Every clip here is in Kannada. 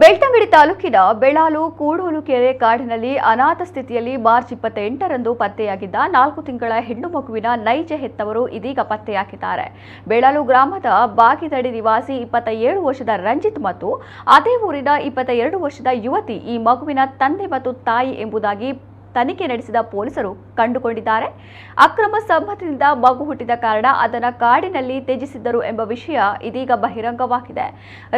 ಬೆಳ್ತಂಗಡಿ ತಾಲೂಕಿನ ಬೆಳಾಲು ಕೂಡೋಲು ಕೆರೆ ಕಾಡಿನಲ್ಲಿ ಅನಾಥ ಸ್ಥಿತಿಯಲ್ಲಿ ಮಾರ್ಚ್ ಇಪ್ಪತ್ತೆಂಟರಂದು ಪತ್ತೆಯಾಗಿದ್ದ ನಾಲ್ಕು ತಿಂಗಳ ಹೆಣ್ಣು ಮಗುವಿನ ನೈಜ ಹೆತ್ತವರು ಇದೀಗ ಪತ್ತೆಯಾಗಿದ್ದಾರೆ. ಬೆಳಾಲು ಗ್ರಾಮದ ಬಾಗಿದಡಿ ನಿವಾಸಿ ಇಪ್ಪತ್ತ ಏಳು ವರ್ಷದ ರಂಜಿತ್ ಮತ್ತು ಅದೇ ಊರಿನ ಇಪ್ಪತ್ತ ಎರಡು ವರ್ಷದ ಯುವತಿ ಈ ಮಗುವಿನ ತಂದೆ ಮತ್ತು ತಾಯಿ ಎಂಬುದಾಗಿ ತನಿಖೆ ನಡೆಸಿದ ಪೊಲೀಸರು ಕಂಡುಕೊಂಡಿದ್ದಾರೆ. ಅಕ್ರಮ ಸಂಬಂಧದಿಂದ ಮಗು ಹುಟ್ಟಿದ ಕಾರಣ ಅದನ್ನು ಕಾಡಿನಲ್ಲಿ ತ್ಯಜಿಸಿದ್ದರು ಎಂಬ ವಿಷಯ ಇದೀಗ ಬಹಿರಂಗವಾಗಿದೆ.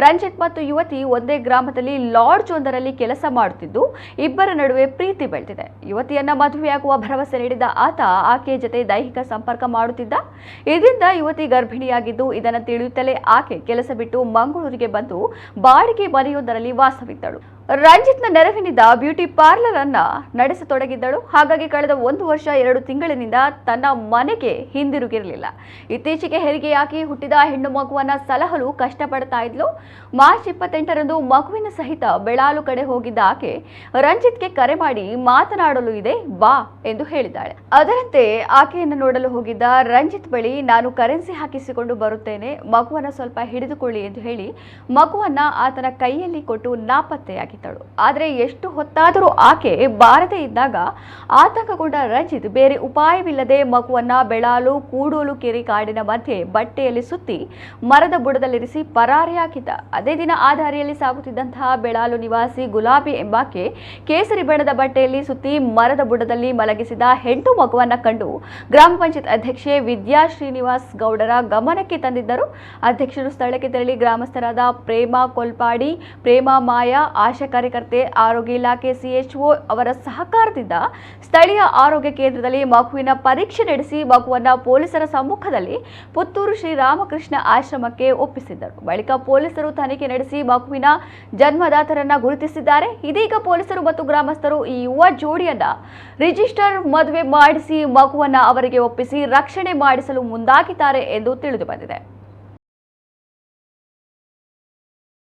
ರಂಜಿತ್ ಮತ್ತು ಯುವತಿ ಒಂದೇ ಗ್ರಾಮದಲ್ಲಿ ಲಾಡ್ಜ್ ಒಂದರಲ್ಲಿ ಕೆಲಸ ಮಾಡುತ್ತಿದ್ದು, ಇಬ್ಬರ ನಡುವೆ ಪ್ರೀತಿ ಬೆಳೆದಿದೆ. ಯುವತಿಯನ್ನ ಮದುವೆಯಾಗುವ ಭರವಸೆ ನೀಡಿದ ಆತ ಆಕೆಯ ಜೊತೆ ದೈಹಿಕ ಸಂಪರ್ಕ ಮಾಡುತ್ತಿದ್ದ. ಇದರಿಂದ ಯುವತಿ ಗರ್ಭಿಣಿಯಾಗಿದ್ದು, ಇದನ್ನು ತಿಳಿಯುತ್ತಲೇ ಆಕೆ ಕೆಲಸ ಬಿಟ್ಟು ಮಂಗಳೂರಿಗೆ ಬಂದು ಬಾಡಿಗೆ ಮನೆಯೊಂದರಲ್ಲಿ ವಾಸವಿದ್ದಳು. ರಂಜಿತ್ನ ನೆರವಿನಿಂದ ಬ್ಯೂಟಿ ಪಾರ್ಲರ್ ಅನ್ನ ನಡೆಸತೊಡಗಿದ್ದಳು. ಹಾಗಾಗಿ ಕಳೆದ ಒಂದು ವರ್ಷ, ಎರಡು ತಿಂಗಳಿನಿಂದ ತನ್ನ ಮನೆಗೆ ಹಿಂದಿರುಗಿರಲಿಲ್ಲ. ಇತ್ತೀಚೆಗೆ ಹೆರಿಗೆಯಾಗಿ ಹುಟ್ಟಿದ ಹೆಣ್ಣು ಮಗುವನ್ನ ಸಲಹಲು ಕಷ್ಟಪಡ್ತಾ ಇದ್ಲು. ಮಾರ್ಚ್ ಇಪ್ಪತ್ತೆಂಟರಂದು ಮಗುವಿನ ಸಹಿತ ಬೆಳಾಲು ಕಡೆ ಹೋಗಿದ್ದ ಆಕೆ ರಂಜಿತ್ಗೆ ಕರೆ ಮಾಡಿ ಮಾತನಾಡಲು ಇದೆ, ಬಾ ಎಂದು ಹೇಳಿದ್ದಾಳೆ. ಅದರಂತೆ ಆಕೆಯನ್ನು ನೋಡಲು ಹೋಗಿದ್ದ ರಂಜಿತ್ ಬಳಿ ನಾನು ಕರೆನ್ಸಿ ಹಾಕಿಸಿಕೊಂಡು ಬರುತ್ತೇನೆ. ಮಗುವನ್ನ ಸ್ವಲ್ಪ ಹಿಡಿದುಕೊಳ್ಳಿ ಎಂದು ಹೇಳಿ ಮಗುವನ್ನ ಆತನ ಕೈಯಲ್ಲಿ ಕೊಟ್ಟು ನಾಪತ್ತೆಯಾಗಿದ್ದಳು ಆದರೆ ಎಷ್ಟು ಹೊತ್ತಾದರೂ ಆಕೆ ಬಾರದೇ ಇದ್ದಾಗ ಆತಂಕಗೊಂಡ ರಂಜಿತ್ ಬೇರೆ ಉಪಾಯವಿಲ್ಲದೆ ಮಗುವನ್ನ ಬೆಳಾಲು, ಕೂಡೋಲು ಕೆರೆ ಕಾಡಿನ ಮಧ್ಯೆ ಬಟ್ಟೆಯಲ್ಲಿ ಸುತ್ತಿ ಮರದ ಬುಡದಲ್ಲಿರಿಸಿ ಪರಾರಿಯಾಗಿದ್ದ ಅದೇ ದಿನ ಆಧಾರಿಯಲ್ಲಿ ಸಾಗುತ್ತಿದ್ದಂತಹ ಬೆಳಾಲು ನಿವಾಸಿ ಗುಲಾಬಿ ಎಂಬಾಕೆ ಕೇಸರಿ ಬಣ್ಣದ ಬಟ್ಟೆಯಲ್ಲಿ ಸುತ್ತಿ ಮರದ ಬುಡದಲ್ಲಿ ಮಲಗಿಸಿದ ಹೆಂಟು ಮಗುವನ್ನ ಕಂಡು ಗ್ರಾಮ ಪಂಚಾಯತ್ ಅಧ್ಯಕ್ಷೆ ವಿದ್ಯಾ ಶ್ರೀನಿವಾಸ್ ಗೌಡರ ಗಮನಕ್ಕೆ ತಂದಿದ್ದರು. ಅಧ್ಯಕ್ಷರು ಸ್ಥಳಕ್ಕೆ ತೆರಳಿ ಗ್ರಾಮಸ್ಥರಾದ ಪ್ರೇಮ ಕೊಲ್ಪಾಡಿ, ಪ್ರೇಮ ಮಾಯಾ, ಆಶಾ ಕಾರ್ಯಕರ್ತೆ, ಆರೋಗ್ಯ ಇಲಾಖೆ ಸಿಎಚ್ಒ ಅವರ ಸಹಕಾರದಿಂದ ಸ್ಥಳೀಯ ಆರೋಗ್ಯ ಕೇಂದ್ರದಲ್ಲಿ ಮಗುವಿನ ಪರೀಕ್ಷೆ ನಡೆಸಿ ಮಗುವನ್ನು ಪೊಲೀಸರ ಸಮ್ಮುಖದಲ್ಲಿ ಪುತ್ತೂರು ಶ್ರೀರಾಮಕೃಷ್ಣ ಆಶ್ರಮಕ್ಕೆ ಒಪ್ಪಿಸಿದ್ದರು. ಬಳಿಕ ಪೊಲೀಸರು ತನಿಖೆ ನಡೆಸಿ ಮಗುವಿನ ಜನ್ಮದಾತರನ್ನ ಗುರುತಿಸಿದ್ದಾರೆ. ಇದೀಗ ಪೊಲೀಸರು ಮತ್ತು ಗ್ರಾಮಸ್ಥರು ಈ ಯುವ ಜೋಡಿಯನ್ನ ರಿಜಿಸ್ಟರ್ ಮದುವೆ ಮಾಡಿಸಿ ಮಗುವನ್ನ ಅವರಿಗೆ ಒಪ್ಪಿಸಿ ರಕ್ಷಣೆ ಮಾಡಿಸಲು ಮುಂದಾಗಿದ್ದಾರೆ ಎಂದು ತಿಳಿದು ಬಂದಿದೆ.